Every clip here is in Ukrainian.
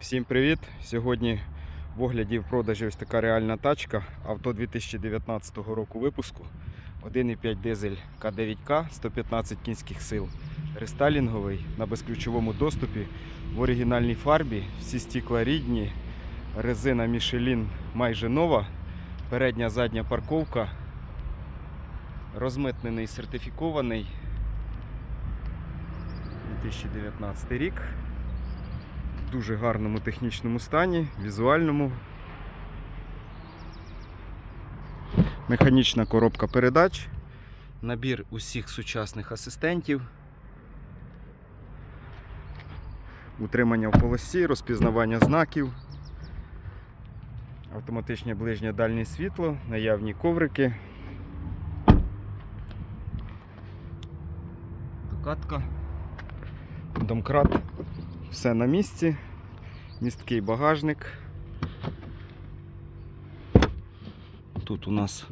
Всім привіт! Сьогодні в огляді в продажі ось така реальна тачка. Авто 2019 року випуску. 1,5 дизель К9К 115 кінських сил. Рестайлінговий на безключовому доступі в оригінальній фарбі. Всі стікла рідні. Резина Michelin майже нова. Передня задня парковка. Розмитнений сертифікований. 2019 рік в дуже гарному технічному стані, візуальному. Механічна коробка передач, набір усіх сучасних асистентів, утримання в полосі, розпізнавання знаків, автоматичне ближнє дальнє світло, наявні коврики. Докатка, домкрат все на місці, місткий багажник. Тут у нас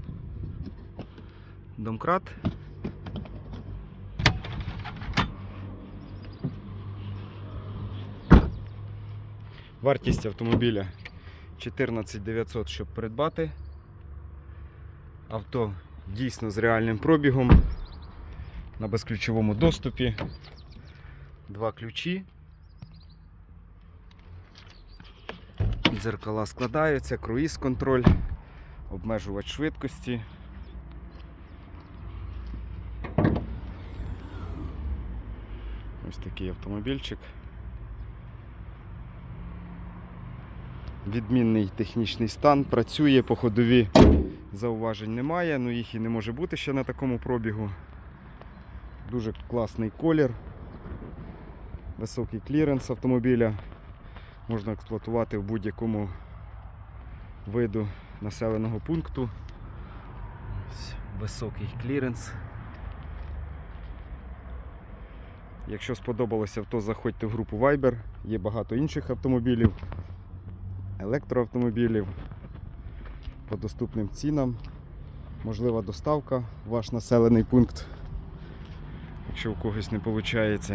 домкрат. Вартість автомобіля 14 900, щоб придбати. Авто дійсно з реальним пробігом на безключовому доступі. Два ключі. Дзеркала складаються, круїз контроль, обмежувач швидкості. Ось такий автомобільчик. Відмінний технічний стан, працює по ходові, зауважень немає, ну їх і не може бути ще на такому пробігу. Дуже класний колір, високий кліренс автомобіля можна експлуатувати в будь-якому виду населеного пункту. Ось Високий кліренс. Якщо сподобалося авто, заходьте в групу Viber. Є багато інших автомобілів, електроавтомобілів по доступним цінам. Можлива доставка в ваш населений пункт, якщо у когось не виходить.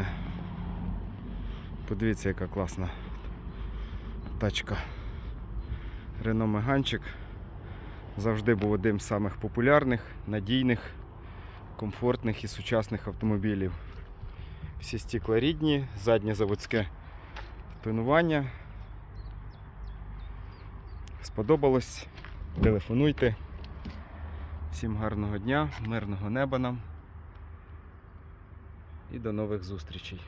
Подивіться, яка класна тачка. Рено Меганчик завжди був одним з самих популярних, надійних, комфортних і сучасних автомобілів. Всі стекла рідні, заднє заводське тонування. Сподобалось? Телефонуйте. Всім гарного дня, мирного неба нам і до нових зустрічей.